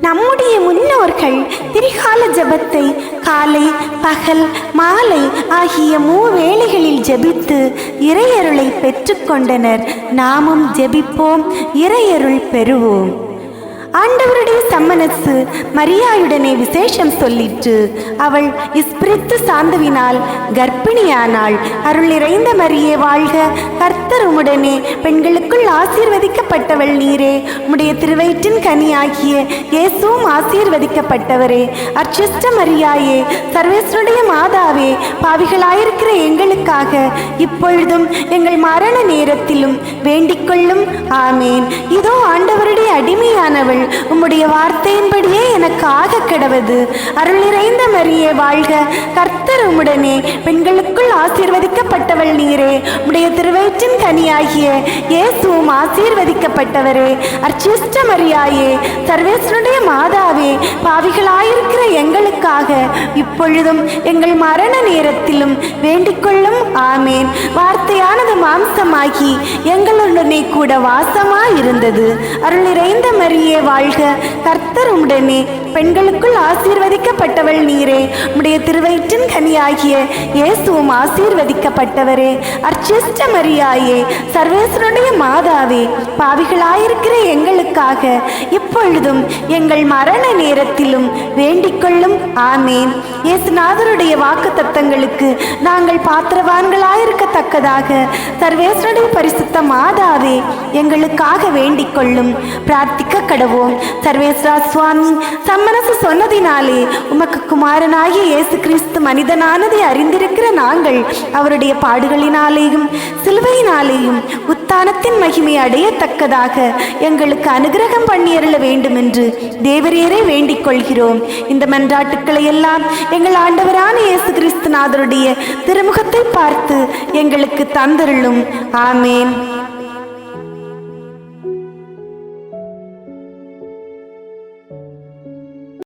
நம்முடைய முன்னோர்கள் திரிகால ஜெபத்தை காலை பகல் மாலை ஆகிய மூவேளைகளில் ஜெபித்து இறையருளை பெற்றுக்கொண்டனர் நாமும் ஜெபிப்போம் இறையருள் பெறுவோம். ஆண்டவருடைய சம்மனசு மரியாயுடனே விசேஷம் சொல்லிற்று. அவள் இஸ்பிரித்து சாந்துவினால் கர்ப்பிணியானாள். அருள் நிறைந்த மரியே வாழ்க. கர்த்தருமுடனே பெண்களுக்குள் ஆசீர்வதிக்கப்பட்டவள் நீரே. உடைய திருவயிற்றின் கனியாகிய இயேசுவும் ஆசீர்வதிக்கப்பட்டவரே. அர்ச்சிஷ்ட மரியாயே சர்வேஸ்வருடைய மாதாவே பாவிகளாயிருக்கிற எங்களுக்காக இப்பொழுதும் எங்கள் மரண நேரத்திலும் வேண்டிக்கொள்ளும். ஆமேன். இதோ ஆண்டவருடைய அடிமையானவள் உம்முடைய வார்த்தையின்படியே எனக்காக கிடவது. அருள் நிறைந்த மரியே வாழ்க. கர்த்தர் உம்முடனே பெண்களுக்குள் ஆசீர்வதிக்கப்பட்டவள் நீரே. உம்முடைய திருவயிற்றின் கனியாகிய இயேசுவும் ஆசீர்வதிக்கப்பட்டவரே. அர்ச்சிஷ்ட மரியாயே சர்வேஸ்வருடைய மாதாவே பாவிகளாயிருக்கிற எங்களுக்காக இப்பொழுதும் எங்கள் மரண நேரத்திலும் வேண்டிக்கொள்ளும். ஆமேன். வார்த்தையான மாம்சமாகி எங்களுடனே கூட வாசமா இருந்தது அருள் நிறைந்த மரியே வாழ்க. கர்த்தர் உடனே பெண்களுக்குள் ஆசீர்வதிக்கப்பட்டவள் நீரே. உடைய திருவயிற்றின் கனியாகிய இயேசுவும் ஆசீர்வதிக்கப்பட்டவரே. அர்ச்சிஷ்ட மரியாயே சர்வேஸ்வருடைய மாதாவே பாவிகளாயிருக்கிற எங்களுக்காக இப்பொழுதும் எங்கள் மரண நேரத்திலும் வேண்டிக்கொள்ளும். ஆமேன். இயேசுநாதருடைய வாக்கு தத்தங்களுக்கு நாங்கள் பாத்திரவான்களாயிருக்கத்தக்கதாக சர்வேஸ்வருடைய பரிசுத்த மாதாவே எங்களுக்காக வேண்டிக்கொள்ளும். பிரார்த்திக்க கடவோம் சர்வேஸ்வரா சுவாமி சம்மனசு சொன்னதினாலே உமக்கு குமாரனாகிய இயேசு கிறிஸ்து மனிதனானதை அறிந்திருக்கிற நாங்கள் அவருடைய பாடுகளினாலேயும் சிலுவையினாலேயும் உத்தானத்தின் மகிமை அடையத்தக்கதாக எங்களுக்கு அனுகிரகம் பண்ணியருள வேண்டும் என்று தேவரீரை வேண்டிக் கொள்கிறோம் இந்த மன்றாட்டுக்களை எல்லாம் எங்கள் ஆண்டவரான இயேசு கிறிஸ்துநாதருடைய திருமுகத்தை பார்த்து எங்களுக்கு தந்தருளும் ஆமேன்.